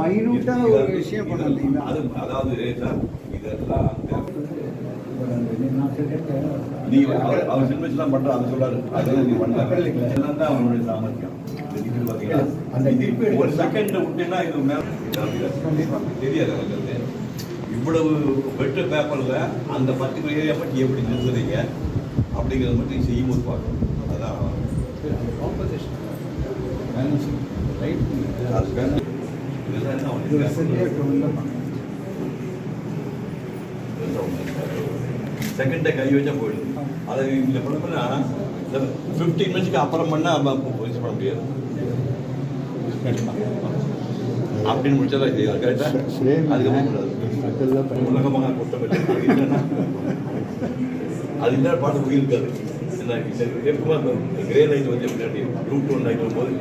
மைனூட்டா ஒரு விஷயம் பண்ணாதீங்களா அது அதாவது இதெல்லாம் நீங்க அவர் அவர் சின்வெஸ்ட்லாம் பண்ற அது சொல்றாரு. அதெல்லாம் நீ பண்ணல இதெல்லாம் தான் அவனுடைய சாமர்த்தியம். ஒரு செகண்ட் விட்டேன்னா இது மேல. தெரியாது அது. இவ்வளவு வெட்டு பேப்பர்ல அந்த பர்டிகுலர் ஏரியா பற்றி எப்படி நிறுத்துறீங்க அப்படிங்கிறத மட்டும் செய்யும் போது பார்க்கணும். அதான். காம்பசிஷன் ரைட் செகண்ட் வேணும். செகண்டை கை வச்சா போயிடும். அதை இதில் பண்ண பண்ணா ஃபிஃப்டீன் மினிட்ஸ்க்கு அப்புறம் பண்ணால் இது பண்ண முடியாது. அப்படின்னு முடிச்சதா இது கரெக்டாக அதுக்கப்புறம் உலகமாக குற்றம் இல்லை. அது இல்லைன்னா அது இல்லை பாட்டு உயிர் இருக்காது என்ன எப்பவுமே கிரே லைட் வந்து எப்படி ப்ளூ டோன் லைட் வரும்போது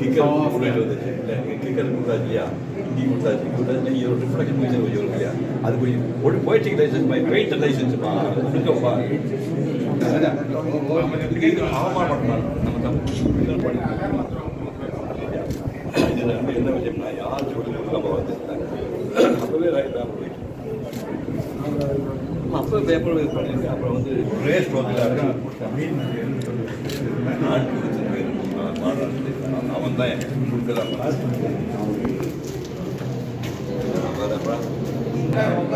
கிக்கர் லைட் வந்துச்சு இல்லை கிக்கர் கொடுத்தாச்சு இல்லையா? ஹிந்தி கொடுத்தாச்சு கொடுத்தாச்சு இது ஒரு ரிஃப்ளெக்ஷன் மியூசிக் கொஞ்சம் இல்லையா? அது கொஞ்சம் ஒரு poetic license by paint license இருக்கப்பா அவமானப்படுறாங்க நம்ம தமிழ் இதுல வந்து என்ன விஷயம்னா யார் சொல்லி நம்ம வந்து அப்பவே ரைட் தான் அப்போ பேப்பர் வேஸ்ட் பண்ணியிருக்கேன் அப்புறம் வந்து ரேஸ் வந்து அவன் தான் கொடுக்குறான் நேருக்கு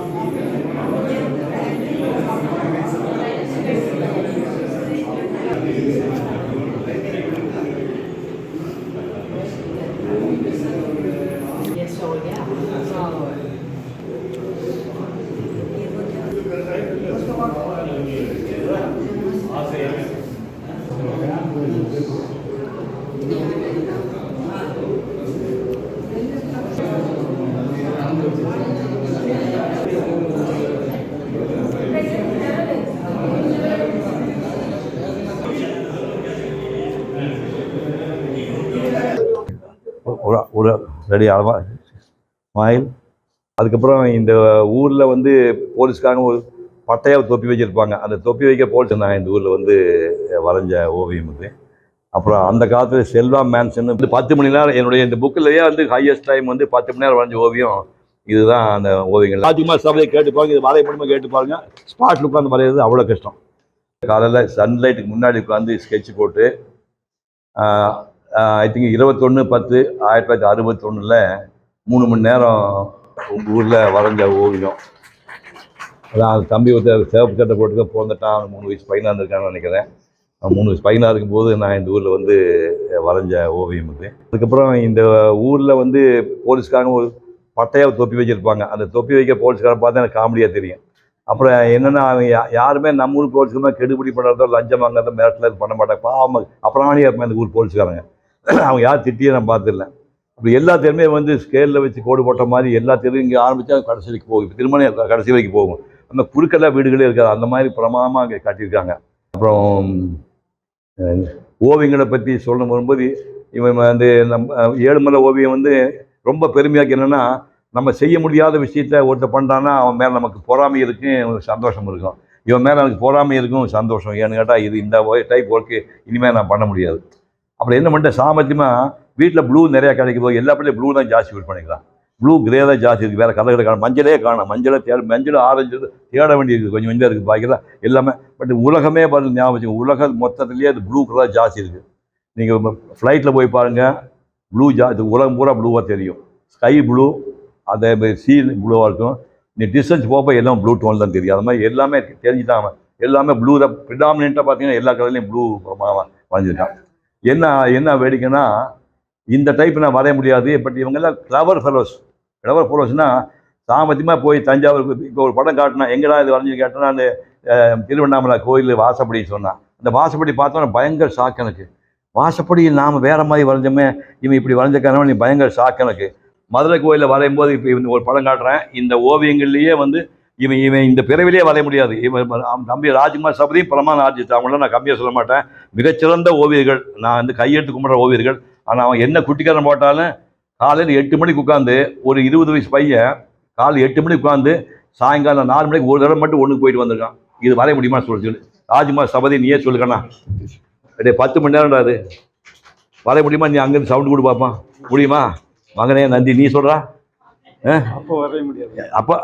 Amen. ஒரு ரெடி அளவா மாயில் அதுக்கப்புறம் இந்த ஊரில் வந்து போலீஸ்காரங்க ஒரு பட்டையாக தொப்பி வச்சுருப்பாங்க. அந்த தொப்பி வைக்க போலீஸ் நான் இந்த ஊரில் வந்து வரைஞ்ச ஓவியம் இது அப்புறம் அந்த காலத்தில் செல்வா மேன்சன் வந்து பத்து மணி நேரம் என்னுடைய இந்த புக்கிலேயே வந்து ஹையஸ்ட் டைம் வந்து பத்து மணி நேரம் வரைஞ்ச ஓவியம். இதுதான் அந்த ஓவியங்கள். அதிகமாக சபையை கேட்டு பாருங்க. இது வரைய முடியுமா கேட்டு பாருங்க. ஸ்பாட்டில் உட்காந்து வரைகிறது அவ்வளோ கஷ்டம். காலையில் சன்லைட்டுக்கு முன்னாடி உட்காந்து ஸ்கெட்ச் போட்டு ஐ திங்க் இருபத்தொன்று பத்து ஆயிரத்தி தொள்ளாயிரத்தி அறுபத்தொன்னில் மூணு மணி நேரம் உங்கள் ஊரில் வரைஞ்ச ஓவியம். அதான் தம்பி ஒருத்தர் சிவப்பு சட்டை போட்டுக்க பிறந்துட்டான். மூணு வயசு பையனாக இருந்திருக்கான்னு நினைக்கிறேன். மூணு வயசு பையனாக இருக்கும்போது நான் இந்த ஊரில் வந்து வரைஞ்ச ஓவியம் இது. அதுக்கப்புறம் இந்த ஊரில் வந்து போலீஸ்காரங்க ஒரு பட்டையாக தொப்பி வச்சுருப்பாங்க. அந்த தொப்பி வைக்க போலீஸ்காரன் பார்த்தா எனக்கு காமெடியாக தெரியும். அப்புறம் என்னென்னா அவங்க யாருமே நம்ம ஊர் போலீஸ்காரமாக கெடுபிடி பண்ணுறதோ லஞ்சம் வாங்குறதோ மிரட்டல பண்ண மாட்டாங்க. பாவம் அப்புறமானே இருப்பேன் இந்த ஊர் போலீஸ்காரங்க. அவங்க யார் திட்டியே நான் பார்த்துடல அப்படி எல்லா தெருமே வந்து ஸ்கேலில் வச்சு கோடு போட்ட மாதிரி எல்லா திறமையும் இங்கே ஆரம்பித்தா கடைசி வரைக்கும் போகும். இப்போ திருமணம் கடைசி வரைக்கும் போகும். அந்த குறுக்கெல்லாம் வீடுகளே இருக்காது. அந்த மாதிரி பிரமாதமாக அங்கே காட்டியிருக்காங்க. அப்புறம் ஓவியங்களை பற்றி சொல்ல வரும்போது இவன் வந்து நம்ம ஏழுமலை ஓவியம் வந்து ரொம்ப பெருமையாக என்னென்னா நம்ம செய்ய முடியாத விஷயத்த ஒருத்தர் பண்ணுறான்னா அவன் மேலே நமக்கு பொறாமை இருக்கும் சந்தோஷம் இருக்கும். இவன் மேலே எனக்கு பொறாமை இருக்கும் சந்தோஷம். ஏன்னு கேட்டால் இது இந்த டைப் ஒர்க்கு இனிமேல் நான் பண்ண முடியாது. அப்புறம் என்ன பண்ணிட்டேன்? சாமர்த்தியமாக வீட்டில் ப்ளூ நிறையா கிடைக்கும் போது எல்லா பிள்ளையும் ப்ளூ தான் ஜாஸ்தி யூஸ் பண்ணிக்கலாம் ப்ளூ கிரே தான் ஜாஸ்தி இருக்குது வேறு கலர் காணும் மஞ்சளே காணும். மஞ்சளை தேட மஞ்சள் ஆரஞ்சு தேட வேண்டியது கொஞ்சம் கொஞ்சம் இருக்குது பாக்கிலாம் எல்லாமே பட் உலகமே பார்த்து ஞாபகம் வச்சுக்கோங்க. உலகம் மொத்தத்துலேயே அது ப்ளூ கலர் ஜாஸ்தி இருக்குது நீங்கள் ஃப்ளைட்டில் போய் பாருங்கள் ப்ளூ ஜா இது உலகம் பூரா ப்ளூவாக தெரியும். ஸ்கை ப்ளூ அதே மாதிரி சீ ப்ளூவாக இருக்கும். நீ டிஸ்டன்ஸ் போக எல்லாம் ப்ளூ டோன் தான் தெரியும். அது மாதிரி எல்லாமே தெரிஞ்சுட்டாங்க எல்லாமே ப்ளூ தான். ப்ரிடாமினெண்ட்டாக பார்த்தீங்கன்னா எல்லா கலர்லேயும் ப்ளூ வரைஞ்சிருக்கான். என்ன என்ன வேடிக்கைன்னா இந்த டைப் நான் வரைய முடியாது பட் இவங்கெல்லாம் கிளவர் ஃபெலோஸ் கிளவர் ஃபெலோஸ்னா சாமத்தியமாக போய் தஞ்சாவூர் இப்போ ஒரு படம் காட்டினா எங்கடா இது வரைஞ்சி கேட்டனா அந்த திருவண்ணாமலை கோயில் வாசப்படி சொன்னான். அந்த வாசப்படி பார்த்தோன்னா பயங்கர ஷாக் எனக்கு. வாசப்படி நாம் வேற மாதிரி வரைஞ்சோமே இவன் இப்படி வரைஞ்சக்காரன் நீ பயங்கர ஷாக் எனக்கு. மதுரை கோயிலில் வரையும் போது இப்போ இந்த ஒரு படம் காட்டுறேன். இந்த ஓவியங்கள்லேயே வந்து இவன் இவன் இந்த பிறவிலே வரைய முடியாது. இவன் தம்பி ராஜ்குமார் சபதியும் பிரமாணம் ஆர்ஜித் அவங்கள நான் கம்மியாக சொல்ல மாட்டேன். மிகச்சிறந்த ஓவியர்கள். நான் வந்து கையெழுத்து கும்பிட்ற ஓவியர்கள். ஆனால் அவன் என்ன குட்டிக்காரன் போட்டாலும் காலையில் எட்டு மணிக்கு உட்காந்து ஒரு இருபது வயசு பையன் காலையில் எட்டு மணிக்கு உட்காந்து சாயங்காலம் நாலு மணிக்கு ஒரு தடவை மட்டும் ஒன்றுக்கு போயிட்டு வந்திருக்கான். இது வரைய முடியுமா சொல்லி சொல்லு. ராஜ்குமார் சபதி நீயே சொல்லுக்கண்ணா. அப்படியே பத்து மணி நேரம்டா அது. வரைய முடியுமா நீ அங்கேருந்து சவுண்டு கொடு பார்ப்பான். முடியுமா? மகனே நந்தி நீ சொல்கிறா அப்போ வரைய முடியாது. அப்போ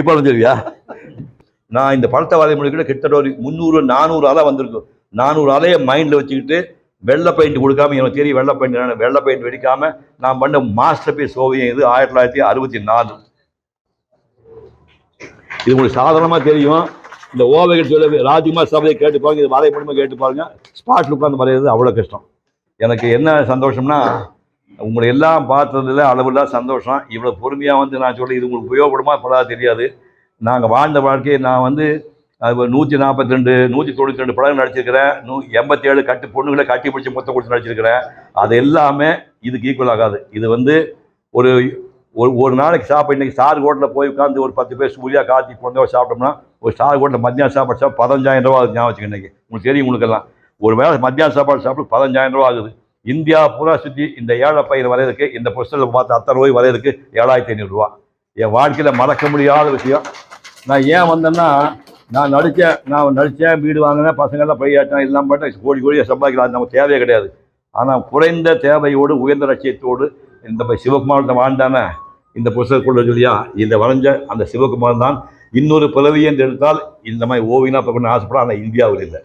இப்போ வந்துருவியா நான் இந்த படத்தை வரைய முடிக்கிட்ட கிட்டத்தட்ட ஒரு முந்நூறு நானூறு அலை வந்திருக்கும். நானூறு அலையை மைண்டில் வச்சுக்கிட்டு வெள்ளை பெயிண்ட் கொடுக்காம எனக்கு தெரியும் வெள்ளை பெயிண்ட் வெள்ளை பெயிண்ட் வெடிக்காம நான் பண்ண மாஸ்டர் பீஸ் ஓவியம் இது ஆயிரத்தி தொள்ளாயிரத்தி அறுபத்தி நாலு. இது உங்களுக்கு சாதாரணமாக தெரியும். இந்த ஓவியர்கள் சொல்ல ராஜ்குமார் சபையை கேட்டு பாருங்க இது வரைய முடியுமா கேட்டு பாருங்க. ஸ்பாட்டில் உட்காந்து வரைகிறது அவ்வளோ கஷ்டம். எனக்கு என்ன சந்தோஷம்னா உங்களை எல்லாம் பார்த்ததுல அளவில்லா சந்தோஷம். இவ்வளோ பொறுமையாக வந்து நான் சொல்லி இது உங்களுக்கு உபயோகப்படுமா? படாது தெரியாது. நாங்கள் வாழ்ந்த வாழ்க்கையை நான் வந்து நூற்றி நாற்பத்தி ரெண்டு நூற்றி தொண்ணூற்றி ரெண்டு படம் நடிச்சிருக்கிறேன். நூ எண்பத்தேழு கட்டு பொண்ணுங்களை கட்டி பிடிச்சி மொத்தம் கொடுத்து நடிச்சிருக்கிறேன். அது எல்லாமே இதுக்கு ஈக்குவல் ஆகாது. இது வந்து ஒரு ஒரு ஒரு நாளைக்கு சாப்பிட இன்னைக்கு ஸ்டார் ஹோட்டலில் போய் உட்காந்து ஒரு பத்து பேர் சூரியாக காத்தி கொண்டு சாப்பிட்டோம்னா ஒரு ஸ்டார் ஹோட்டலில் மத்தியானம் சாப்பாடு சாப்பிட்டு பதினஞ்சாயிரம் ரூபா ஆகுது ஞாபகம் வச்சுக்க இன்னைக்கு. உங்களுக்கு தெரியும் உங்களுக்கெல்லாம். ஒரு வேளை மத்தியானம் சாப்பாடு சாப்பிட்டு பதினஞ்சாயிரம் ரூபா ஆகுது. இந்தியா பூரா சுற்றி இந்த ஏழை பயிர் வரையறதுக்கு இந்த புஸ்தகத்தில் பார்த்து அத்தனை ரூபாய் வரையறதுக்கு ஏழாயிரத்தி ஐநூறுரூவா என் வாழ்க்கையில் மறக்க முடியாத விஷயம். நான் ஏன் வந்தேன்னா நான் நடித்தேன் நான் நடித்தேன் வீடு வாங்கினேன் பசங்கள்லாம் பையாட்டேன் எல்லாம் பண்ணேன் கோடி கோடியாக சம்பாதிக்கலாம். நமக்கு தேவையே கிடையாது. ஆனால் குறைந்த தேவையோடு உயர்ந்த லட்சியத்தோடு இந்த ப- சிவகுமார்கிட்ட வாழ்ந்தானே இந்த புஸ்தகக்குள்ள சொல்லியா? இந்த வரைஞ்ச அந்த சிவகுமார் தான் இன்னொரு பிறவி என்று எடுத்தால் இந்த மாதிரி ஓவியனா பார்க்கணும்னு ஆசைப்பட. ஆனால் இந்தியாவில் இல்லை.